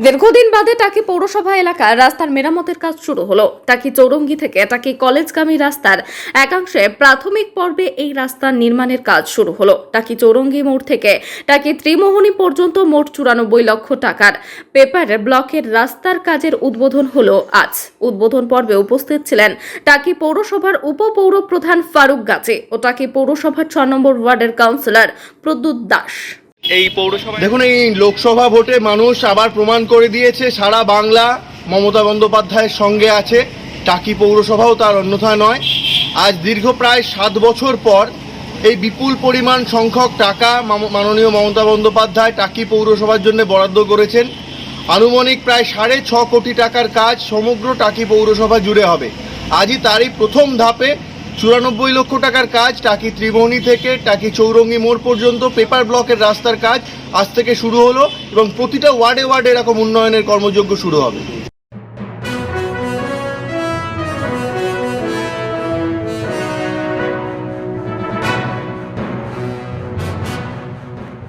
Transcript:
দীর্ঘদিন বাদে টাকি পৌরসভা এলাকার রাস্তার মেরামতের কাজ শুরু হলো। টাকি চৌরঙ্গি থেকে টাকি কলেজগামী রাস্তার একাংশে প্রাথমিক পর্বে এই রাস্তার নির্মাণের কাজ শুরু হলো। টাকি চৌরঙ্গি মোড় থেকে টাকি ত্রিমোহনী পর্যন্ত মোট চুরানব্বই লক্ষ টাকার পেপার ব্লকের রাস্তার কাজের উদ্বোধন হলো আজ। উদ্বোধন পর্বে উপস্থিত ছিলেন টাকি পৌরসভার উপপৌর প্রধান ফারুক গাজী ও টাকি পৌরসভার ছ নম্বর ওয়ার্ডের কাউন্সিলর প্রদ্যুৎ দাস। এই পৌরসভা দেখুন, এই লোকসভা ভোটে মানুষ আবার প্রমাণ করে দিয়েছে, সারা বাংলা মমতা বন্দ্যোপাধ্যায়ের সঙ্গে আছে। টাকি পৌরসভাও তার অন্যথা নয়। আজ দীর্ঘ প্রায় সাত বছর পর এই বিপুল পরিমাণ সংখ্যক টাকা মাননীয় মমতা বন্দ্যোপাধ্যায় টাকি পৌরসভার জন্য বরাদ্দ করেছেন। আনুমানিক প্রায় সাড়ে ছ কোটি টাকার কাজ সমগ্র টাকি পৌরসভা জুড়ে হবে। আজই তারই প্রথম ধাপে চুরানব্বই লক্ষ টাকার কাজ, টাকি ত্রিভুবনী থেকে টাকি চৌরঙ্গি মোড় পর্যন্ত পেপার ব্লকের রাস্তার কাজ আজ থেকে শুরু হলো এবং প্রতিটা ওয়ার্ডে ওয়ার্ডে এরকম উন্নয়নের কর্মযজ্ঞ শুরু হবে।